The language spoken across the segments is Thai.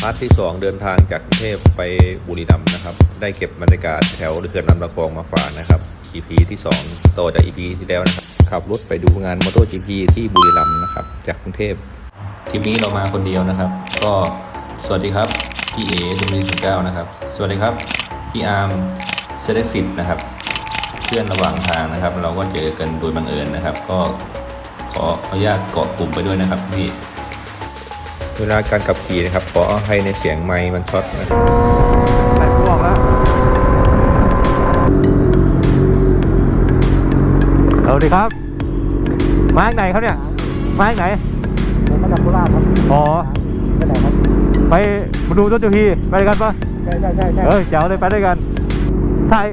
พาร์ทที่ 2 เดินทางจากกรุงเทพไปบุรีรัมย์นะครับ ได้เก็บบรรยากาศแถวเขื่อนลำตะคองมาฝากนะครับ EP ที่ 2 ต่อจาก EP ที่แล้วนะครับ ขับรถไปดูงาน MotoGP ที่บุรีรัมย์นะครับ จากกรุงเทพทริปนี้เรามาคนเดียวนะครับ ก็สวัสดีครับ พี่เอดุมิสิบเก้านะครับ สวัสดีครับ พี่อาร์มเซเลสิตนะครับ เพื่อนระหว่างทางนะครับ เราก็เจอกันโดยบังเอิญนะครับ ก็ขออนุญาตเกาะกลุ่มไปด้วยนะครับพี่ เวลาการขับขี่นะครับ ขอให้ในเสียงไมค์มันช็อตนะไปพวกแล้วสวัสดีครับ มาจากไหนครับเนี่ย มาจากไหนผมมาจากโคราชครับอ๋อไปไหนครับ ไปมาดูต้นจูพีไปด้วยกันปะใช่ใช่ใช่ใช่เออเจ๋วเลยไปด้วยกันถ่าย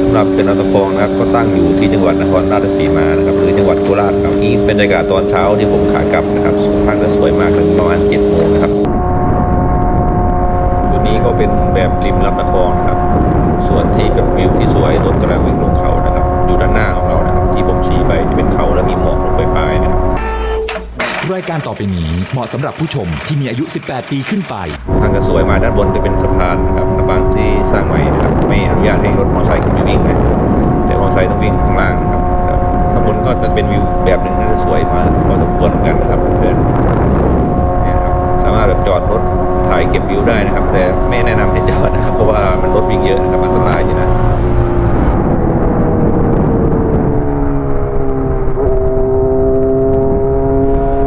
สำหรับเขื่อนลำตะคองนะครับก็ตั้งอยู่ที่จังหวัดนครราชสีมานะครับหรือจังหวัดโคราชครับนี่เป็นบรรยากาศตอนเช้าที่ผมขากลับนะครับ ไปนี้ เหมาะสำหรับผู้ชมที่มีอายุ 18 ปีขึ้นไป ทางจะสวยมาด้านบนจะเป็นสะพานนะครับสะพานที่สร้างใหม่นะครับไม่อนุญาตให้รถมอเตอร์ไซค์ขึ้นไปวิ่งนะแต่มอเตอร์ไซค์ต้องวิ่งข้างล่างนะครับครับข้างบนก็จะเป็นวิวแบบหนึ่งน่าจะสวยมากพอสมควรเหมือนกันนะครับเพื่อนนี่นะครับสามารถแบบจอดรถถ่ายเก็บวิวได้นะครับ แต่ไม่แนะนำให้จอดนะครับเพราะว่ามันรถวิ่งเยอะนะครับอันตรายอยู่นะ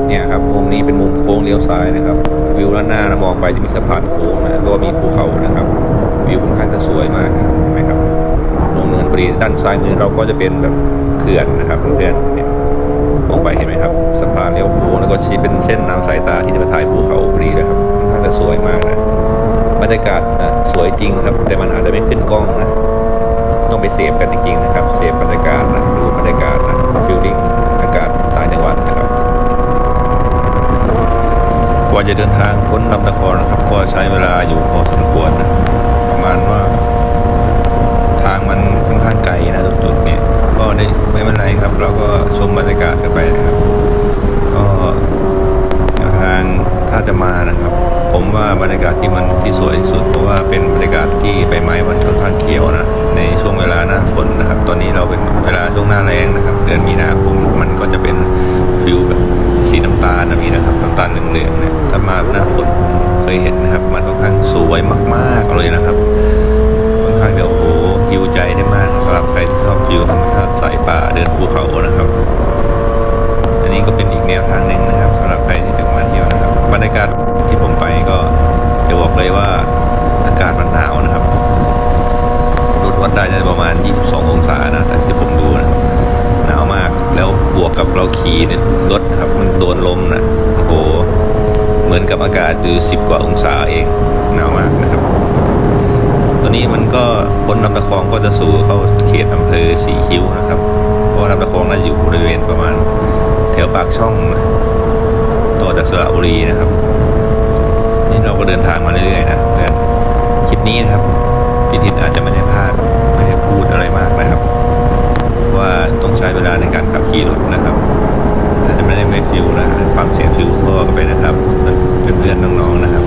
เนี่ยครับมุมนี้ เป็นมุมโค้งเลี้ยวซ้ายนะครับ วิวด้านหน้านะมองไปจะมีสะพานโค้งนะแล้วก็มีภูเขานะครับ วิวค่อนข้างจะสวยมากนะครับเห็นไหมครับลงเนินพอดีด้านซ้ายมือเราก็จะเป็นแบบเขื่อนนะครับเพื่อนเนี่ยมองไปเห็นไหมครับสะพานเลี้ยวโค้งแล้วก็ชี้เป็นเส้นน้ำสายตาที่จะมาถ่ายภูเขาพอดีนะครับค่อนข้างจะสวยมากนะบรรยากาศนะสวยจริงครับ แต่มันอาจจะไม่ขึ้นกล้องนะ ต้องไปเสพกันจริงๆนะครับเสพบรรยากาศนะดูบรรยากาศนะฟิลลิ่งอากาศต่างจังหวัดนะครับ ก ว่าจะเดินทางพ้นลำตะคองนะครับ ก็ใช้เวลาอยู่พอสมควรนะประมาณว่าทางมันค่อนข้างไกลนะจุดๆเนี่ยก็ได้ไม่เป็นไรครับ เราก็ชมบรรยากาศกันไปนะครับ ก็แนวทางถ้าจะมานะครับ ผมว่าบรรยากาศที่มันที่สวยที่สุดเพราะว่าเป็นบรรยากาศที่ใบไม้มันค่อนข้างเขียวนะในช่วงเวลาหน้าฝนนะครับ ตอนนี้เราเป็นเวลาช่วงหน้าแรงนะครับ เดือนมีนาคมมันก็จะเป็นฟิลแบบ สีน้ำตาลนะพี่นะครับน้ำตาลเหลืองๆเนี่ยถ้ามาหน้าฝนเคยเห็นนะครับ มันค่อนข้างสวยมากๆเลยนะครับค่อนข้างจะโอ้โหฮิวใจได้มากสำหรับใครที่ชอบฟิวธรรมชาติสายป่าเดินภูเขานะครับ 10 กว่าองศาเองหนาวมากนะครับตัวนี้มันก็พ้นลำตะคองก็จะสู่เข้าเขตอำเภอสีคิ้วนะครับ เพราะลำตะคองน่าจะอยู่บริเวณประมาณแถวปากช่องต่อจากสระบุรีนะครับ นี่เราก็เดินทางมาเรื่อยๆนะเพื่คลิปนี้นะครับพิทิศอาจจะไม่ได้พลาดไม่ได้พูดอะไรมากนะครับ ว่าต้องใช้เวลาในการขับขี่รถนะครับ ไม่ได้ไม่ฟิวนะฟังเสียงฟิวท่อกันไปนะครับเพื่อนๆน้องๆนะครับ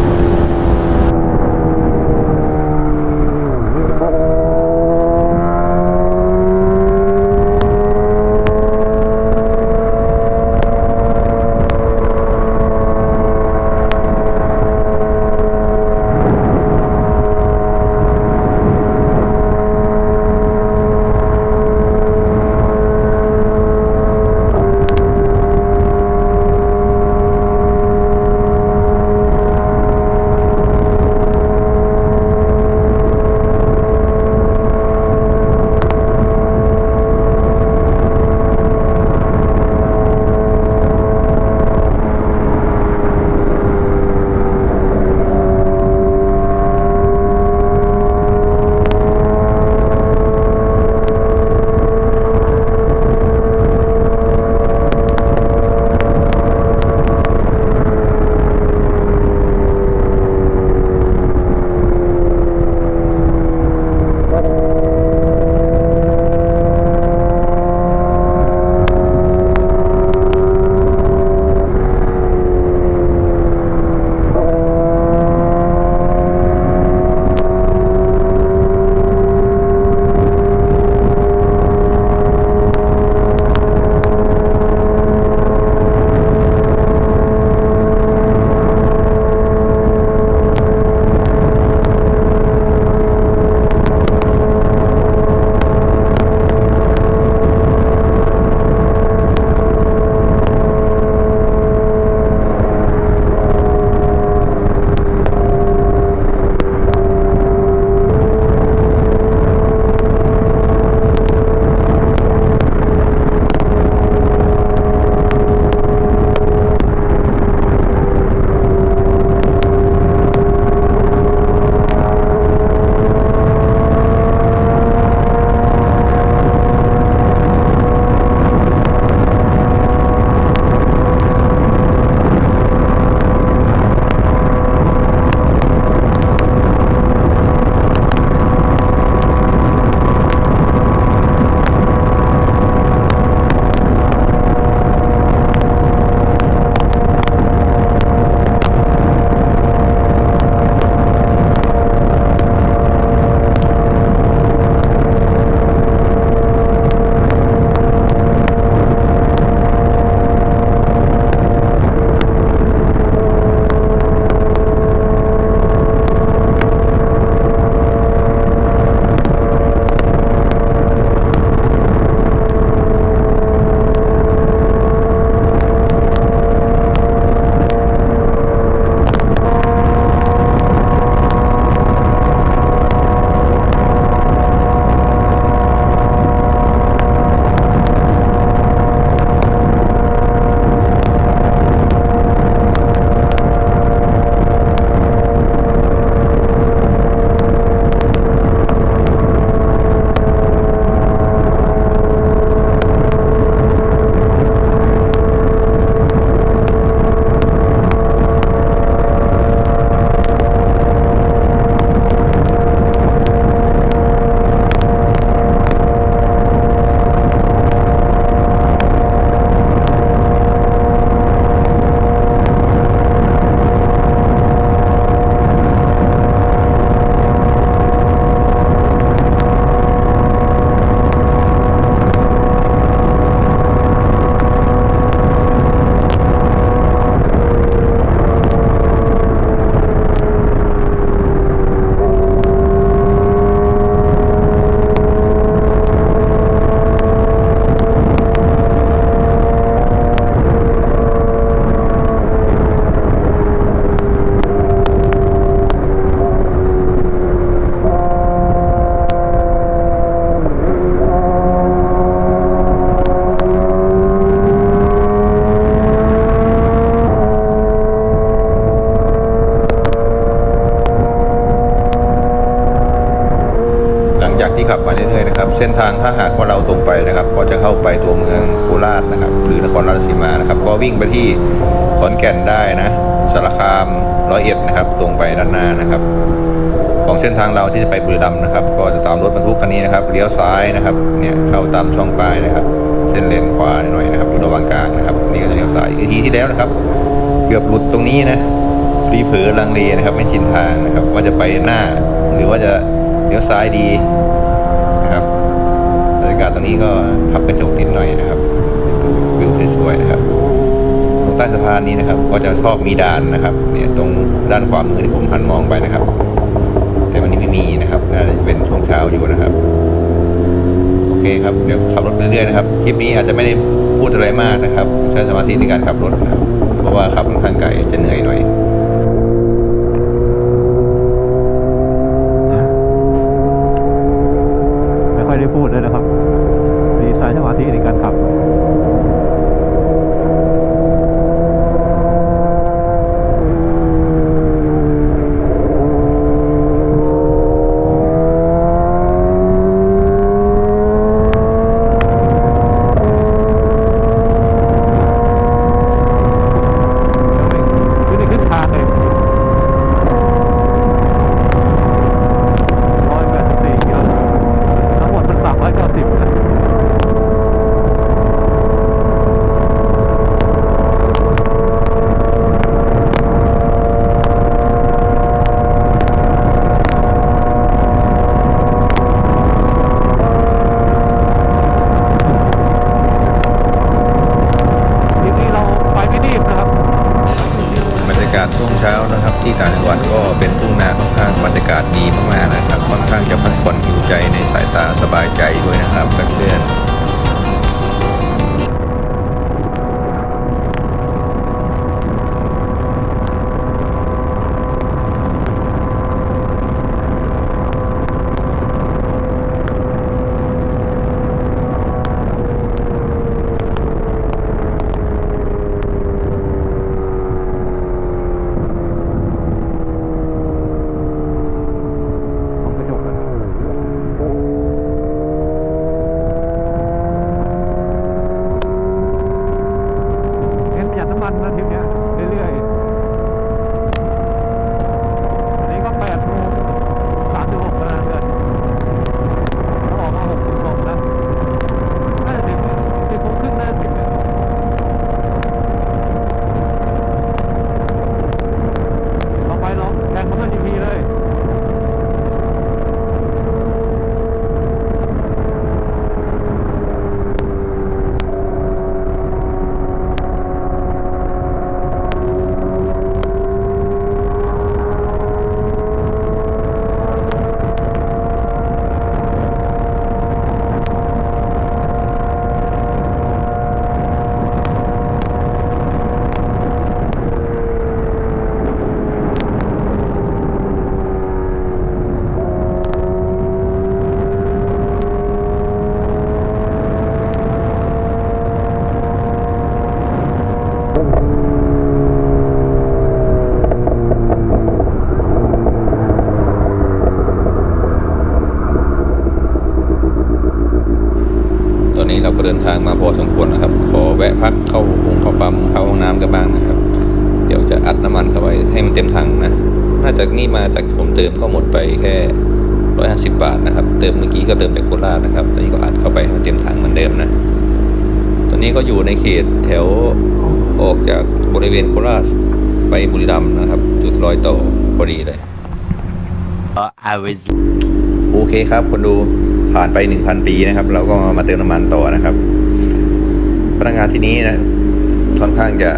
ที่ขับมาเรื่อยๆนะครับเส้นทางถ้าหากว่าเราตรงไปนะครับ ก็จะเข้าไปตัวเมืองโคราชนะครับ หรือนครราชสีมานะครับ ก็วิ่งไปที่ขอนแก่นได้นะสารคามร้อยเอ็ดนะครับ ตรงไปด้านหน้านะครับ ของเส้นทางเราที่จะไปบุรีรัมย์นะครับ ก็จะตามรถบรรทุกคันนี้นะครับเลี้ยวซ้ายนะครับเนี่ยเข้าตามช่องปลายนะครับ เส้นเลนขวาหน่อยนะครับอยู่ระหว่างกลางนะครับ นี่ก็จะเลี้ยวซ้ายอีกทีที่แล้วนะครับ เกือบหลุดตรงนี้นะฟรีเผลอลังเลนะครับ ไม่ชินทางนะครับ ว่าจะไปหน้า หรือว่าจะเลี้ยวซ้ายดีนะครับบรรยากาศตรง นี้ก็พับกระจกนิดหน่อยนะครับดูวิวสวยๆนะครับ ตรงใต้สะพานนี้นะครับ ก็จะชอบมีด่านนะครับเนี่ยตรงด้านขวามือที่ผมหันมองไปนะครับ แต่วันนี้ไม่มีนะครับน่าจะเป็นช่วงเช้าอยู่นะครับโอเคครับเดี๋ยวขับรถเรื่อยๆนะครับคลิปนี้อาจจะไม่ได้พูดอะไรมากนะครับใช้สมาธิในการขับรถนะครับ เพราะว่าขับค่อนข้างไกลจะเหนื่อยหน่อย ไม่ค่อยได้พูดเลยนะครับ มีสายสมาธิในการขับ ขึ้นในขึ้นทางเลยร้อยแปดสิบสี่กิโลทั้งหมดมันสามร้อยเก้าสิบนะ ทีนี้เราไปไม่รีบนะครับ บรรยากช่วงเช้านะครับ ที่ต่างจังหวัดก็เป็นทุ่งนาค่อนข้างบรรยากาศดีมากๆนะครับ ค่อนข้างจะพักผ่อนหิวใจในสายตาสบายใจด้วยนะครับเพื่อนๆ ของกระจกกันเน้นประหยัดน้ำมันนะทริปเนี้ยเรื่อยๆอันนี้ก็แปดโมงสามสิบหกแล้วนะเพื่อนถ้าออกมาหกสิบหกนะน่าจะถึงสิบโมงครึ่งน่าจะถึงนะเราไปลองแข่งมาเพื่อนจีพีเลย ตอนนี้เราก็เดินทาง มควรนะครับ ขอแวะพักเข้าห้องเข้าปั๊มเข้าห้องน้ำกันบ้างนะครับ เดี๋ยวจะอัดน้ำมันเข้าไปให้มันเต็มถังนะน่าจะนี่มาจากที่ผมเติมก็หมดไปแค่ร้อยห้าสิบบาทนะครับ เติมเมื่อกี้ก็เติมจากโคราชนะครับตอนนี้ก็อัดเข้าไปให้มันเต็มถังเหมือนเดิมนะ ตอนนี้ก็อยู่ในเขตแถวออกจากบริเวณโคราชไปบุรีรัมย์นะครับ จุดรอยต่อพอดีเลย โอเคครับคนดูผ่านไป 1,000 ปีนะครับ เราก็มาเติมน้ำมันต่อนะครับ พนักงานที่นี้นะค่อนข้างจะ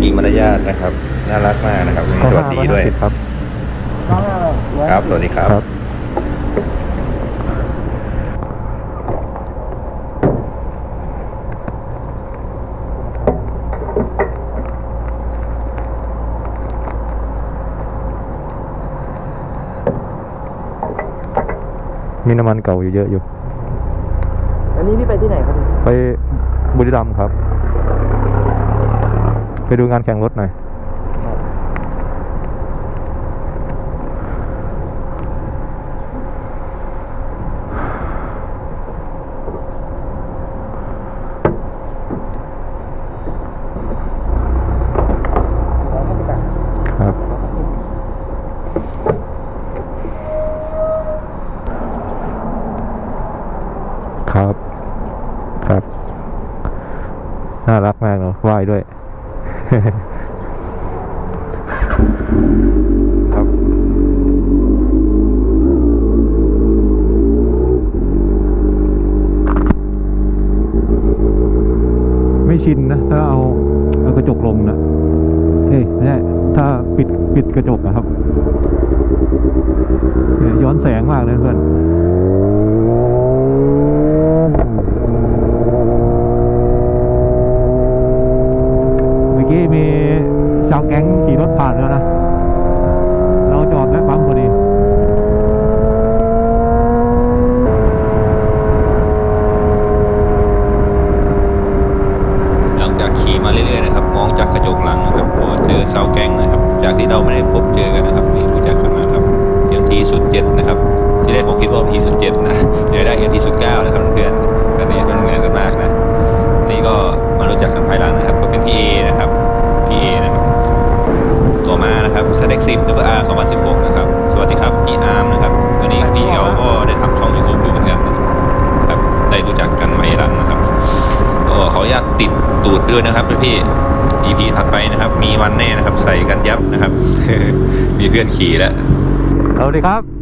มีมารยาทนะครับ น่ารักมากนะครับวันนี้สวัสดีด้วยครับ ครับ สวัสดีครับครับมีน้ำมันเก่าอยู่เยอะอยู่ อันนี้พี่ไปที่ไหนครับ ไป บุรีรัมย์ครับ ไปดูงานแข่งรถหน่อยครับ เไหว้ด้วย ครับ ไม่ชินนะ ถ้าเอาเอากระจกลงนะเอ้ยไม่ใช่ถ้าปิดปิดกระจกอะครับเนี่ยย้อนแสงมากเลยเพื่อน 07นะเดี๋ยวได้ AT 09นะครับเพื่อนคันนี้มันเหมือนกันมากนะนี่ก็มารู้จักกันภายหลังนะครับก็เป็นพี่เอนะครับพี่เอนะครับต่อมานะครับเซเล็กซิปดับเบิลอาร์สองพันสิบหกนะครับ สวัสดีครับ พี่อาร์มนะครับตอนนี้พี่เขาก็ได้ทำช่องยูทูบด้อยู่เหมือนกันนะครับได้รู้จักกันภายหลังนะครับก็ขออนุญาตติดตูดด้วยนะครับพี่ EP ถัดไปนะครับ มีวันแน่นะครับ ใส่กันยับนะครับ มีเพื่อนขี่แล้วสวัสดีครับ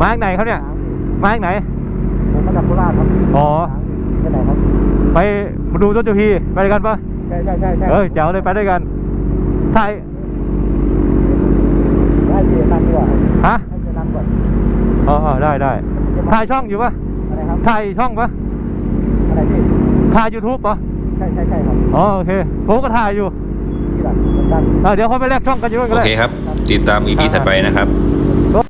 มาจากไหนครับเนี่ย มาจากไหน ผมมาจากโคราชครับอ๋อไปไหนครับ ไปมาดูต้นเจ้าพี่ไปด้วยกันปะใช่ใช่ใช่ใช่เออแจ๋วเลยไปด้วยกันถ่ายให้เจนันดีกว่าฮะให้เจนันก่อนอ๋อได้ได้ถ่ายช่องอยู่ปะอะไรครับถ่ายช่องปะอะไรพี่ถ่ายยูทูบปะใช่ใช่ใช่ครับอ๋อโอเคผมก็ถ่ายอยู่ที่หลังเหมือนกันอะเดี๋ยวเขาไปแลกช่องกันอยู่ด้วยกันโอเลยเคครับ ติดตาม EP ถัดไปนะครับ